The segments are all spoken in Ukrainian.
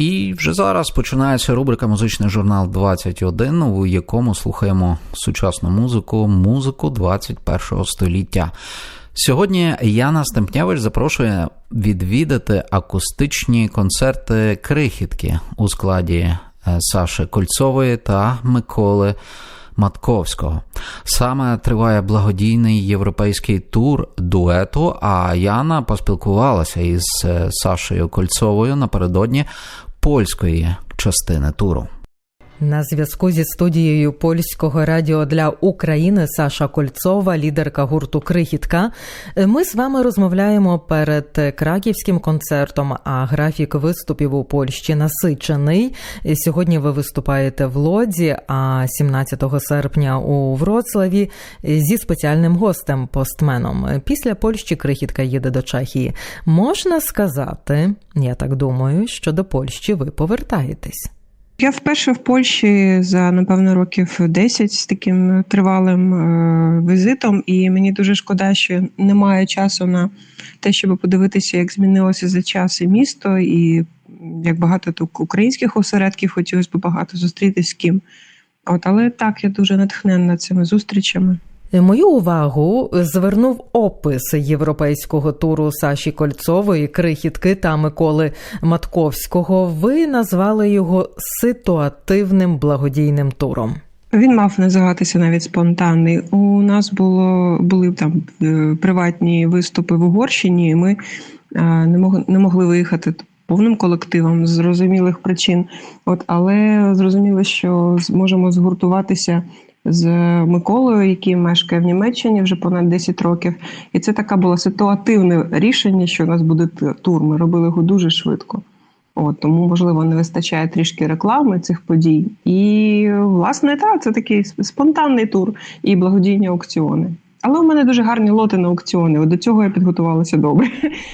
І вже зараз починається рубрика Музичний журнал 21, у якому слухаємо сучасну музику, музику 21 століття. Сьогодні Яна Стемпнявич запрошує відвідати акустичні концерти крихітки у складі е, Саши Кольцової та Миколи Матковського. Саме триває благодійний європейський тур дуету. А Яна поспілкувалася із е, Сашею Кольцовою напередодні польської частини туру. На зв'язку зі студією польського радіо для України Саша Кольцова, лідерка гурту Крихітка. Ми з вами розмовляємо перед краківським концертом. А графік виступів у Польщі насичений. Сьогодні ви виступаєте в Лодзі, а 17 серпня у Вроцлаві зі спеціальним гостем постменом. Після Польщі крихітка їде до Чехії. Можна сказати, я так думаю, що до Польщі ви повертаєтесь. Я вперше в Польщі за напевно років 10 з таким тривалим е, візитом, і мені дуже шкода, що немає часу на те, щоб подивитися, як змінилося за час і місто, і як багато тут українських осередків хотілося б багато зустрітися з ким. От, але так, я дуже натхненна цими зустрічами. Мою увагу звернув опис європейського туру Саші Кольцової, крихітки та Миколи Матковського. Ви назвали його ситуативним благодійним туром. Він мав називатися навіть спонтанний. У нас було були там е, приватні виступи в Угорщині, і ми е, не могли не могли виїхати повним колективом з зрозумілих причин. От, але зрозуміло, що зможемо згуртуватися з Миколою, який мешкає в Німеччині вже понад 10 років. І це така було ситуативне рішення, що у нас буде тур. Ми робили його дуже швидко. От, Тому, можливо, не вистачає трішки реклами цих подій. І, власне, так, це такий спонтанний тур і благодійні аукціони. Але у мене дуже гарні лоти на аукціони. От До цього я підготувалася добре.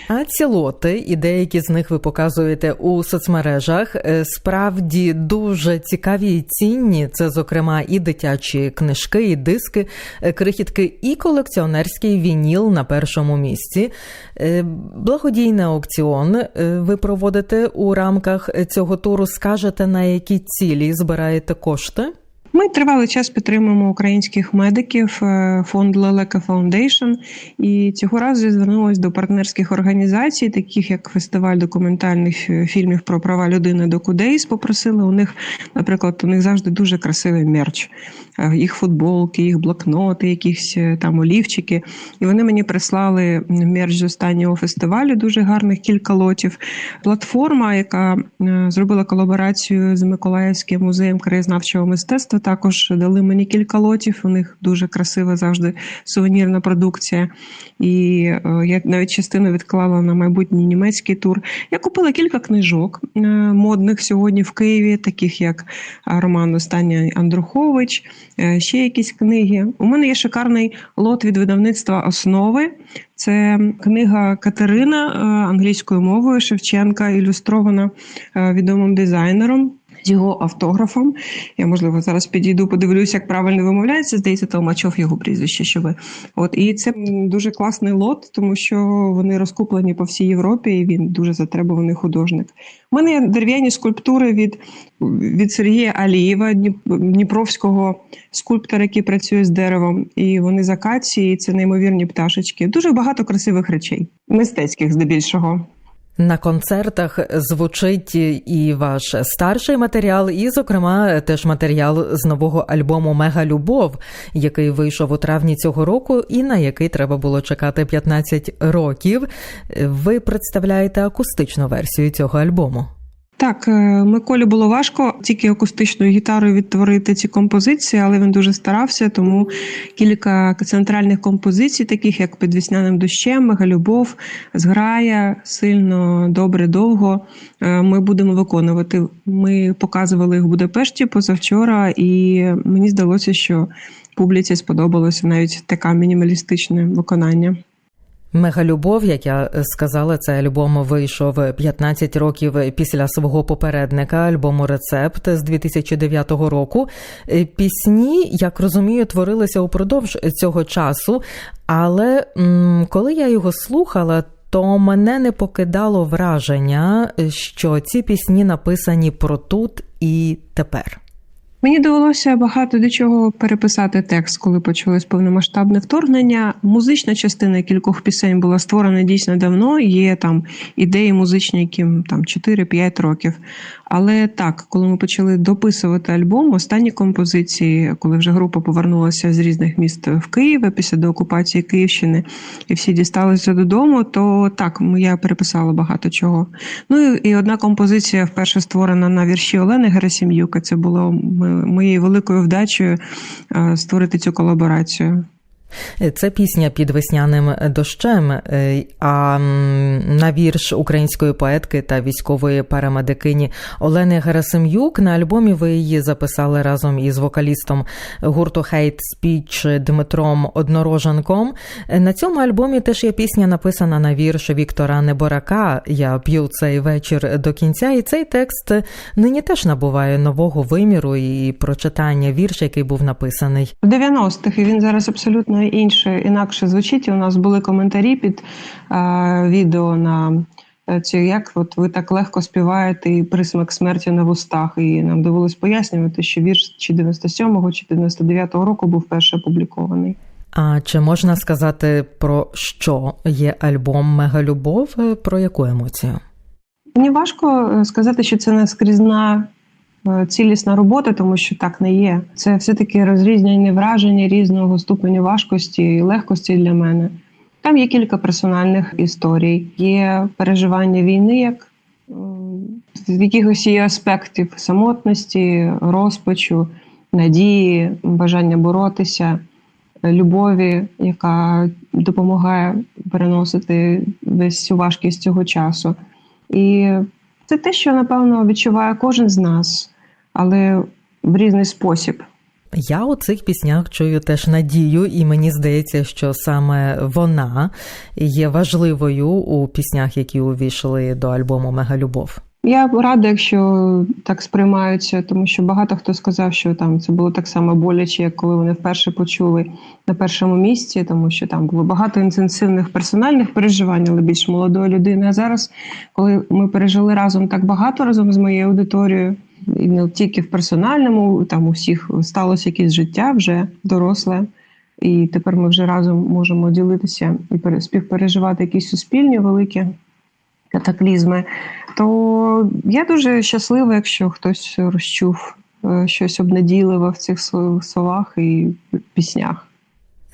А ці лоти, і деякі з них ви показуєте у соцмережах, е, справді дуже цікаві і цінні. Це, зокрема, і дитячі книжки, і диски, е, крихітки, і колекціонерський вініл на першому місці. Е, Благодійний аукціон ви проводите у рамках цього туру. Скажете, на які цілі збираєте кошти? Ми тривалий час підтримуємо українських медиків, фонд Лелека Фаундейшн. І цього разу звернулася до партнерських організацій, таких як фестиваль документальних фільмів про права людини до Кудейс. Попросили у них, наприклад, у них завжди дуже красивий мерч, їх футболки, їх блокноти, якісь там олівчики. І вони мені прислали мерч з останнього фестивалю, дуже гарних кілька лотів. Платформа, яка зробила колаборацію з Миколаївським музеєм краєзнавчого мистецтва також дали мені кілька лотів. У них дуже красива завжди сувенірна продукція. І е, я навіть частину відклала на майбутній німецький тур. Я купила кілька книжок е, модних сьогодні в Києві, таких як Роман Останній Андрухович, е, ще якісь книги. У мене є шикарний лот від видавництва основи. Це книга Катерина англійською мовою Шевченка, ілюстрована відомим дизайнером з його автографом. Я, можливо, зараз підійду, подивлюся, як правильно вимовляється. Здається, Толмачов його прізвище. Що ви. От і це дуже класний лот, тому що вони розкуплені по всій Європі, і він дуже затребуваний художник. У мене є дерев'яні скульптури від від Сергія Алієва, Дніпровського скульптора, який працює з деревом. І вони з акації, це неймовірні пташечки. Дуже багато красивих речей, мистецьких здебільшого. На концертах звучить і ваш старший матеріал, і, зокрема, теж матеріал з нового альбому Мега Любов, який вийшов у травні цього року, і на який треба було чекати 15 років. Ви представляєте акустичну версію цього альбому. Так, Миколі було важко тільки акустичною гітарою відтворити ці композиції, але він дуже старався. Тому кілька центральних композицій, таких як під вісняним дощем, Мегалюбов, Зграя, сильно добре, довго. Ми будемо виконувати. Ми показували їх в Будапешті позавчора, і мені здалося, що публіці сподобалося навіть таке мінімалістичне виконання. Мегалюбов, як я сказала, цей альбом вийшов 15 років після свого попередника, альбому Рецепт з 2009 року. Пісні, як розумію, творилися упродовж цього часу. Але коли я його слухала, то мене не покидало враження, що ці пісні написані про тут і тепер. Мені довелося багато до чого переписати текст, коли почалось повномасштабне вторгнення. Музична частина кількох пісень була створена дійсно давно. Є там ідеї музичні, яким там 4-5 років. Але так, коли ми почали дописувати альбом, останні композиції, коли вже група повернулася з різних міст в Київ після деокупації Київщини, і всі дісталися додому, то так я переписала багато чого. Ну і, одна композиція вперше створена на вірші Олени Герасим'юка. Це було моєю великою вдачею створити цю колаборацію. Це пісня під весняним дощем. е, А на вірш української поетки та військової парамедикині Олени Герасим'юк на альбомі ви її записали разом із вокалістом гурту Hate Speech Дмитром Однороженком. Е, На цьому альбомі теж є пісня, написана на вірш Віктора Неборака. Я п'ю цей вечір до кінця, і цей текст нині теж набуває нового виміру і прочитання вірш, який був написаний. В 90-х і він зараз абсолютно інше, інакше звучить. У нас були коментарі під е, відео на е, ці, як от ви так легко співаєте і присмак смерті на вустах. І нам довелось пояснювати, що вірш чи 97-го, чи 99-го року був перше опублікований. А чи можна сказати про що є альбом Мегалюбов? Е, Про яку емоцію? Мені важко е, сказати, що це наскрізна е, цілісна робота, тому що так не є. Це все-таки розрізнені враження різного ступеню важкості і легкості для мене. Там є кілька персональних історій, є переживання війни, як з якихось її аспектів самотності, розпачу, надії, бажання боротися, любові, яка допомагає переносити весь цю важкість цього часу. І це те, що напевно відчуває кожен з нас, але в різний спосіб. Я у цих піснях чую теж надію, і мені здається, що саме вона є важливою у піснях, які увійшли до альбому Мегалюбов. Я рада, якщо так сприймаються, тому що багато хто сказав, що там це було так само боляче, як коли вони вперше почули на першому місці, тому що там було багато інтенсивних персональних переживань, але більш молодої людини. А зараз, коли ми пережили разом так багато разом з моєю аудиторією, і не тільки в персональному, там у всіх сталося якесь життя вже доросле. І тепер ми вже разом можемо ділитися і пере- співпереживати якісь суспільні великі катаклізми. То я дуже щаслива, якщо хтось розчув е, щось обнадійливе в цих словах і піснях.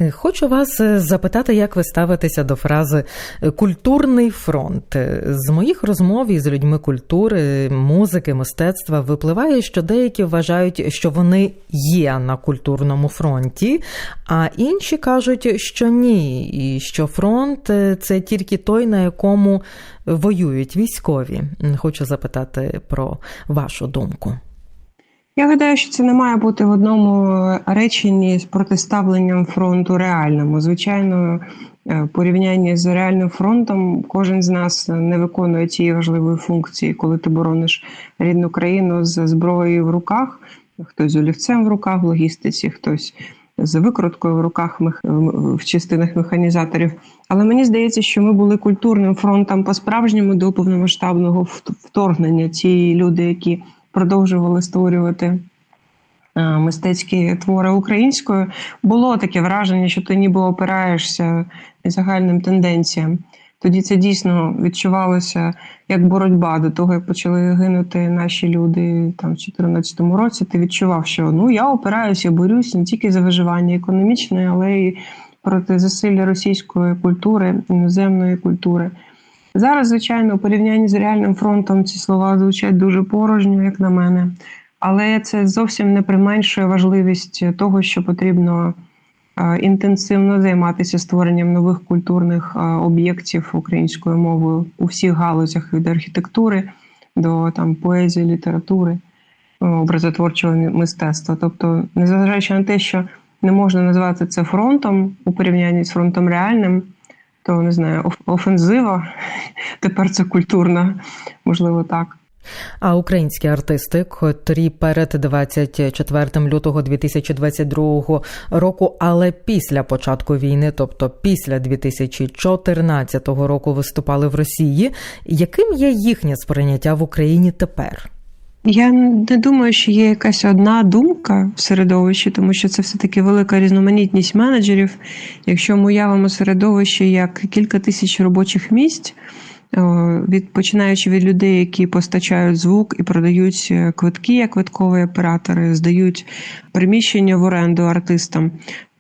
Е, Хочу вас е, запитати, як ви ставитеся до фрази е, культурний фронт. З моїх розмов із людьми культури, музики, мистецтва випливає, що деякі вважають, що вони є на культурному фронті, а інші кажуть, що ні, і що фронт це тільки той, на якому воюють військові. Хочу запитати про вашу думку. Я гадаю, що це не має бути в одному реченні з протиставленням фронту реальному. Звичайно, е, в порівнянні з реальним фронтом кожен з нас не виконує цієї важливої функції, коли ти борониш рідну країну з зброєю в руках, хтось з олівцем в руках в логістиці, хтось з викруткою в руках в частинах механізаторів. Але мені здається, що ми були культурним фронтом по-справжньому до повномасштабного вторгнення. Ці люди, які продовжували створювати е, мистецькі твори українською, було таке враження, що ти ніби опираєшся загальним тенденціям. Тоді це дійсно відчувалося як боротьба до того, як почали гинути наші люди там в 2014 році. Ти відчував, що ну я опираюся, борюсь не тільки за виживання економічне, але й проти засилля російської культури, іноземної культури. Зараз, звичайно, у порівнянні з реальним фронтом ці слова звучать дуже порожньо, як на мене. Але це зовсім не применшує важливість того, що потрібно е, інтенсивно займатися створенням нових культурних е, об'єктів українською мовою у всіх галузях від архітектури до там поезії, літератури, е, образотворчого мистецтва. Тобто, незважаючи на те, що не можна назвати це фронтом у порівнянні з фронтом реальним, то не знаю, оф- офензива тепер це культурна, можливо, так. А українські артисти, котрі перед 24 лютого 2022 року, але після початку війни, тобто після 2014 року, виступали в Росії, яким є їхнє сприйняття в Україні тепер? Я не думаю, що є якась одна думка в середовищі, тому що це все-таки велика різноманітність менеджерів. Якщо ми уявимо середовище як кілька тисяч робочих місць, від починаючи від людей, які постачають звук і продають е, квитки як квиткові оператори, здають приміщення в оренду артистам.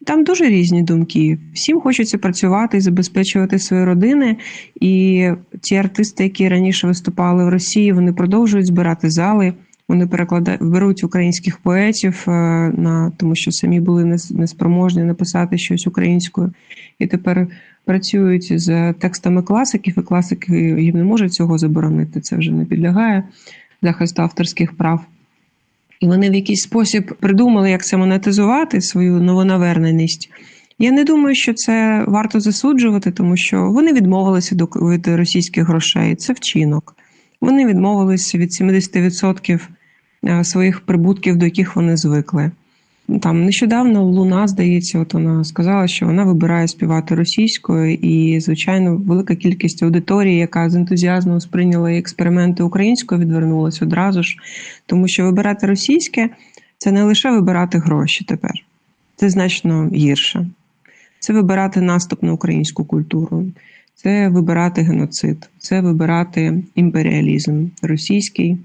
Там дуже різні думки. Всім хочеться працювати і забезпечувати свої родини. І ті артисти, які раніше виступали в Росії, вони продовжують збирати зали. Вони перекладають беруть українських поетів е, на тому, що самі були неспроможні написати щось українською, і тепер працюють з текстами класиків, і класики їм не можуть цього заборонити. Це вже не підлягає захисту авторських прав. І вони в якийсь спосіб придумали, як це монетизувати свою новонаверненість. Я не думаю, що це варто засуджувати, тому що вони відмовилися від російських грошей. Це вчинок. Вони відмовилися від 70% е, своїх прибутків, до яких вони звикли. Там нещодавно Луна, здається, от вона сказала, що вона вибирає співати російською, і, звичайно, велика кількість аудиторії, яка з ентузіазмом сприйняла експерименти українською, відвернулася одразу ж. Тому що вибирати російське це не лише вибирати гроші тепер, це значно гірше. Це вибирати наступ на українську культуру, це вибирати геноцид, це вибирати імперіалізм російський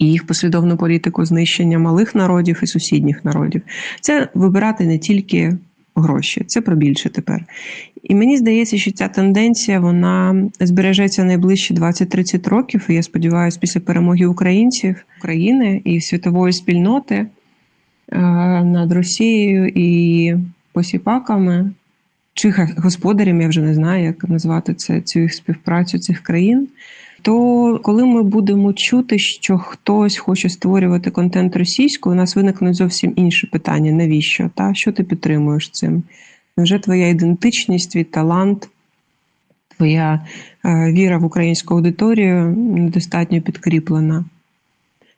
і їх послідовну політику знищення малих народів і сусідніх народів. Це вибирати не тільки гроші, це про більше тепер. І мені здається, що ця тенденція вона збережеться найближчі 20-30 років. І я сподіваюся, після перемоги українців, України і світової спільноти е, над Росією і посіпаками. Чи господарям, я вже не знаю, як назвати це цю їх співпрацю цих країн то коли ми будемо чути, що хтось хоче створювати контент російською, у нас виникнуть зовсім інші питання. Навіщо? Та що ти підтримуєш цим? Невже твоя ідентичність, твій талант, твоя е, віра в українську аудиторію недостатньо підкріплена?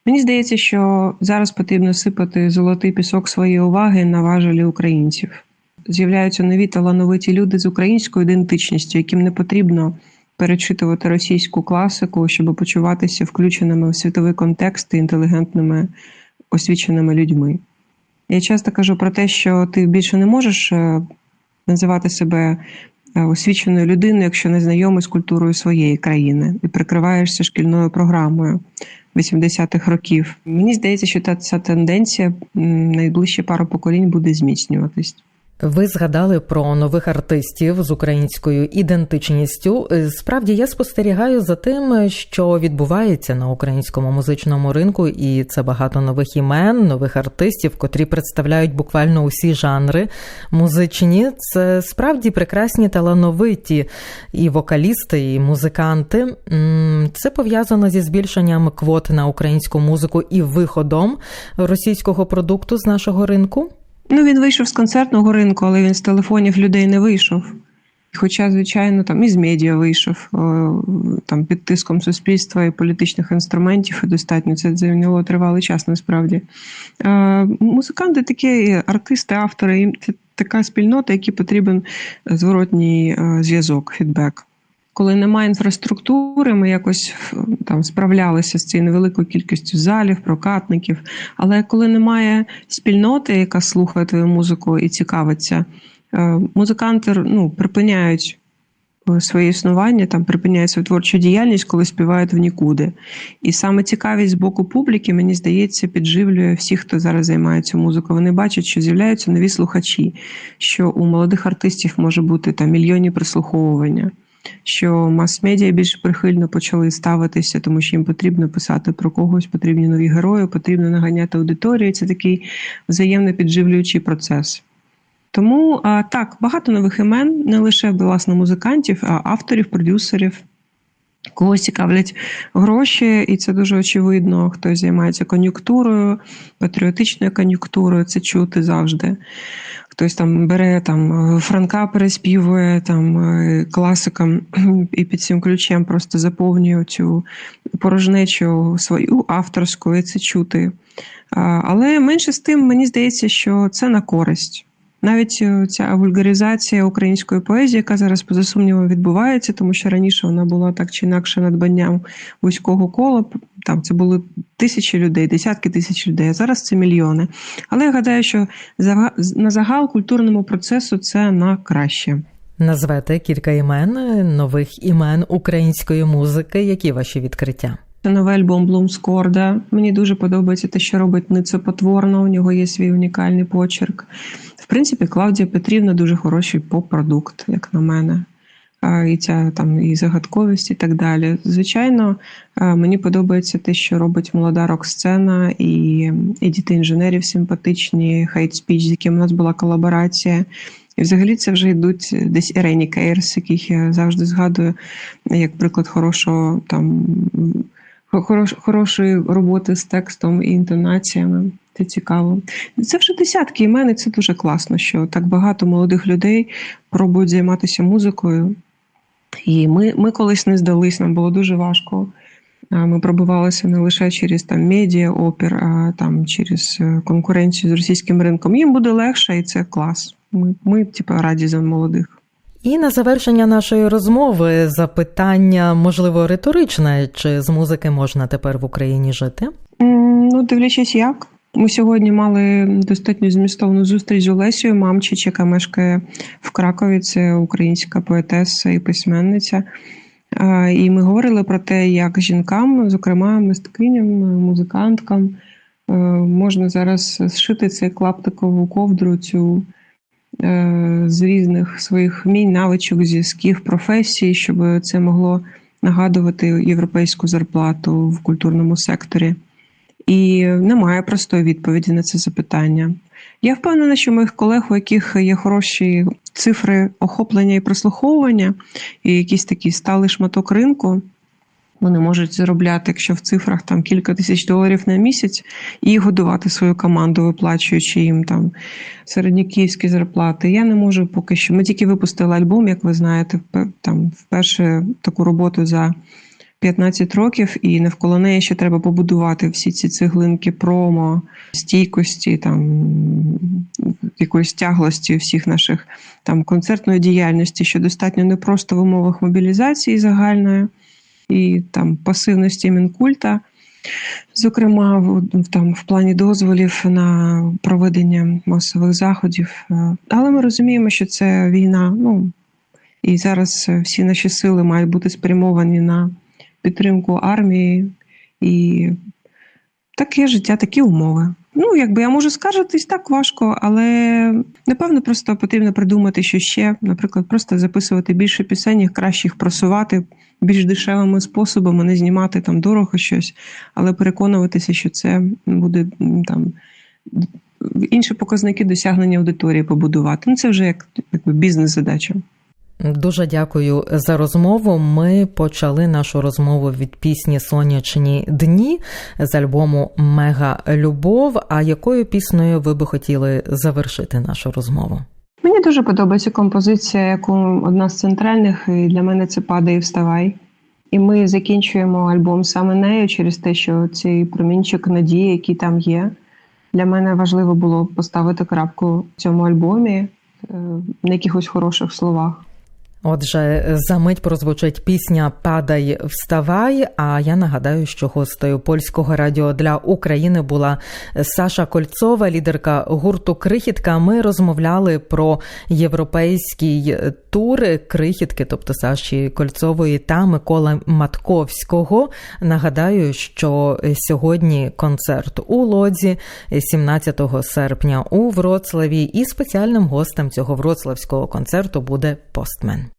Мені здається, що зараз потрібно сипати золотий пісок своєї уваги на важелі українців. З'являються нові талановиті люди з українською ідентичністю, яким не потрібно перечитувати російську класику, щоб почуватися включеними в світовий контекст і інтелігентними освіченими людьми. Я часто кажу про те, що ти більше не можеш е, називати себе е, освіченою людиною, якщо не знайомий з культурою своєї країни і прикриваєшся шкільною програмою 80-х років. Мені здається, що та ця тенденція найближче пару поколінь буде зміцнюватись. Ви згадали про нових артистів з українською ідентичністю. Е, справді я спостерігаю за тим, що відбувається на українському музичному ринку, і це багато нових імен, нових артистів, котрі представляють буквально усі жанри музичні. Це справді прекрасні талановиті і вокалісти, і музиканти. Це пов'язано зі збільшенням квот на українську музику і виходом російського продукту з нашого ринку. Ну, він вийшов з концертного ринку, але він з телефонів людей не вийшов. Хоча, звичайно, там і з медіа вийшов там під тиском суспільства і політичних інструментів і достатньо. Це зайняло тривалий час насправді. Музиканти такі артисти, автори, це така спільнота, якій потрібен зворотній зв'язок, фідбек. Коли немає інфраструктури, ми якось там справлялися з цією невеликою кількістю залів, прокатників. Але коли немає спільноти, яка слухає твою музику і цікавиться, е, музиканти ну, припиняють е, своє існування, там припиняють свою творчу діяльність, коли співають в нікуди. І саме цікавість з боку публіки, мені здається, підживлює всіх, хто зараз займається музикою. Вони бачать, що з'являються нові слухачі, що у молодих артистів може бути там мільйонні прислуховування що мас-медіа більш прихильно почали ставитися, тому що їм потрібно писати про когось, потрібні нові герої, потрібно наганяти аудиторію. Це такий взаємно підживлюючий процес. Тому так, багато нових імен, не лише власне музикантів, а авторів, продюсерів. Когось цікавлять гроші, і це дуже очевидно. Хтось займається кон'юнктурою, патріотичною кон'юнктурою, це чути завжди. Хтось там бере там Франка, переспівує там е, класикам і під цим ключем просто заповнює цю порожнечу свою авторську, і це чути. Але менше з тим, мені здається, що це на користь. Навіть е, ця вульгаризація української поезії, яка зараз поза сумнівом відбувається, тому що раніше вона була так чи інакше надбанням вузького кола. Там це були тисячі людей, десятки тисяч людей. А зараз це мільйони. Але я гадаю, що на загал культурному процесу це на краще. Назвете кілька імен нових імен української музики. Які ваші відкриття? Це новий альбом Блумскорда. Мені дуже подобається те, що робить Ницо Потворно. У нього є свій унікальний почерк. В принципі, Клавдія Петрівна дуже хороший поп-продукт, як на мене. І ця там і загадковість, і так далі. Звичайно, мені подобається те, що робить молода рок-сцена, і, і діти інженерів симпатичні, Hate Speech, з яким у нас була колаборація. І взагалі це вже йдуть десь Ірені Кейрс, яких я завжди згадую як приклад хорошого там хорош, хорошої роботи з текстом і інтонаціями. Це цікаво. Це вже десятки і це дуже класно, що так багато молодих людей пробують займатися музикою. І ми, ми колись не здались, нам було дуже важко. Ми пробивалися не лише через там медіа, опір, а там через е, конкуренцію з російським ринком. Їм буде легше, і це клас. Ми, ми типу, раді за молодих. І на завершення нашої розмови запитання, можливо, риторичне: чи з музики можна тепер в Україні жити? Ну, дивлячись, як. Ми сьогодні мали достатньо змістовну зустріч з Олесією Мамчич, яка мешкає в Кракові. Це українська поетеса і письменниця. І ми говорили про те, як жінкам, зокрема мисткиням, музиканткам, е, можна зараз зшити цей клаптикову ковдру, цю з різних своїх вмінь, навичок, зв'язків, професій, щоб це могло нагадувати європейську зарплату в культурному секторі. І немає простої відповіді на це запитання. Я впевнена, що моїх колег, у яких є хороші цифри охоплення і прослуховування, і якийсь такий сталий шматок ринку, вони можуть заробляти, якщо в цифрах там кілька тисяч доларів на місяць, і годувати свою команду, виплачуючи їм там середньокиївські зарплати. Я не можу поки що. Ми тільки випустили альбом, як ви знаєте, там вперше таку роботу за 15 років, і навколо неї ще треба побудувати всі ці цеглинки промо, стійкості, там якоїсь тяглості всіх наших там концертної діяльності, що достатньо непросто в умовах мобілізації загальної і там пасивності мінкульта. Зокрема, там в плані дозволів на проведення масових заходів. Е, Але ми розуміємо, що це війна. Ну і зараз всі наші сили мають бути спрямовані на підтримку армії і таке життя, такі умови. Ну, якби я можу скаржитись, так важко, але напевно просто потрібно придумати, що ще, наприклад, просто записувати більше пісень, їх просувати більш дешевими способами, не знімати там дорого щось, але переконуватися, що це буде там інші показники досягнення аудиторії побудувати. Ну, це вже як якби бізнес-задача. Дуже дякую за розмову. Ми почали нашу розмову від пісні Сонячні дні з альбому Мега Любов. А якою піснею ви би хотіли завершити нашу розмову? Мені дуже подобається композиція, яку одна з центральних, і для мене це падає і вставай. І ми закінчуємо альбом саме нею через те, що цей промінчик надії, який там є. Для мене важливо було поставити крапку в цьому альбомі е, на якихось хороших словах. Отже, за мить прозвучить пісня Падай, вставай. А я нагадаю, що гостею польського радіо для України була Саша Кольцова, лідерка гурту Крихітка. Ми розмовляли про європейський тур крихітки, тобто Саші Кольцової та Микола Матковського. Нагадаю, що сьогодні концерт у Лодзі 17 серпня у Вроцлаві, і спеціальним гостем цього вроцлавського концерту буде постмен.